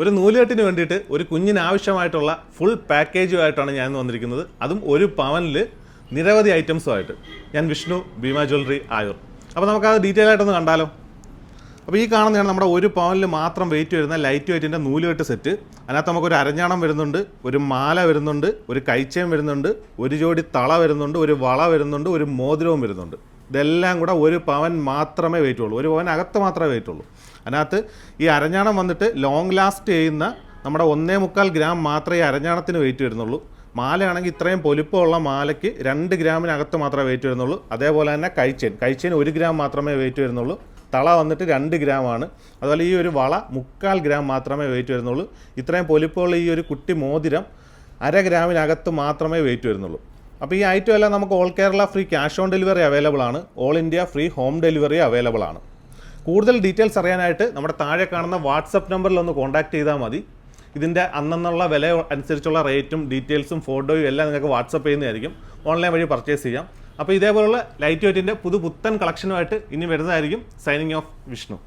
ഒരു നൂലുകെട്ടിന് വേണ്ടിയിട്ട് ഒരു കുഞ്ഞിന് ആവശ്യമായിട്ടുള്ള ഫുൾ പാക്കേജുമായിട്ടാണ് ഞാൻ വന്നിരിക്കുന്നത്. അതും ഒരു പവനിൽ നിരവധി ഐറ്റംസുമായിട്ട് ഞാൻ വിഷ്ണു ഭീമ ജ്വല്ലറി ആയൂർ. അപ്പോൾ നമുക്കത് ഡീറ്റെയിൽ ആയിട്ടൊന്ന് കണ്ടാലോ? അപ്പോൾ ഈ കാണുന്നതാണ് നമ്മുടെ ഒരു പവനിൽ മാത്രം വെയിറ്റ് വരുന്ന ലൈറ്റ് വെയിറ്റിന്റെ നൂലുകെട്ട് സെറ്റ് അതിനകത്ത് നമുക്കൊരു അരഞ്ഞാണം വരുന്നുണ്ട് ഒരു മാല വരുന്നുണ്ട് ഒരു കൈച്ചയം വരുന്നുണ്ട് ഒരു ജോഡി തള വരുന്നുണ്ട് ഒരു വള വരുന്നുണ്ട് ഒരു മോതിരവും വരുന്നുണ്ട്. ഇതെല്ലാം കൂടെ ഒരു പവൻ മാത്രമേ വെയിറ്റ് ഉള്ളൂ ഒരു പവൻ അകത്ത് മാത്രമേ വെയിറ്റ് ഉള്ളൂ അതിനകത്ത് ഈ അരഞ്ഞാണം വന്നിട്ട് ലോങ് ലാസ്റ്റ് ചെയ്യുന്ന നമ്മുടെ ഒന്നേ മുക്കാൽ ഗ്രാം മാത്രമേ ഈ അരഞ്ഞാണത്തിന് വെയിറ്റ് വരുന്നുള്ളൂ. മാലയാണെങ്കിൽ ഇത്രയും പൊലിപ്പമുള്ള മാലയ്ക്ക് രണ്ട് ഗ്രാമിനകത്ത് മാത്രമേ വെയിറ്റ് വരുന്നുള്ളൂ. അതേപോലെ തന്നെ കഴിച്ചേൻ കൈച്ചെയിൻ ഒരു ഗ്രാം മാത്രമേ വെയിറ്റ് വരുന്നുള്ളൂ. തള വന്നിട്ട് രണ്ട് ഗ്രാമാണ്. അതുപോലെ ഈ ഒരു വള മുക്കാൽ ഗ്രാം മാത്രമേ വെയിറ്റ് വരുന്നുള്ളൂ. ഇത്രയും പൊലിപ്പമുള്ള ഈ ഒരു കുട്ടി മോതിരം അര ഗ്രാമിനകത്ത് മാത്രമേ വെയിറ്റ് വരുന്നുള്ളൂ. അപ്പോൾ ഈ ഐറ്റം എല്ലാം നമുക്ക് all Kerala free cash on delivery available ആണ്. All India free home delivery available ആണ്. കൂടുതൽ ഡീറ്റെയിൽസ് അറിയാനായിട്ട് നമ്മുടെ താഴെ കാണുന്ന വാട്സപ്പ് നമ്പറിൽ ഒന്ന് കോൺടാക്ട് ചെയ്താൽ മതി. ഇതിന്റെ അന്നെന്നുള്ള വില അനുസരിച്ചുള്ള റേറ്റും ഡീറ്റെയിൽസും ഫോട്ടോയും എല്ലാം നിങ്ങൾക്ക് വാട്സപ്പ് ചെയ്യുന്നതായിരിക്കും. ഓൺലൈൻ വഴി പർച്ചേസ് ചെയ്യാം. അപ്പോൾ ഇതേപോലുള്ള ലൈറ്റ് വെയിറ്റിന്റെ പുതു പുത്തൻ കളക്ഷനുമായിട്ട് ഇനി വരുന്നതായിരിക്കും സൈനിങ് ഓഫ് വിഷ്ണു.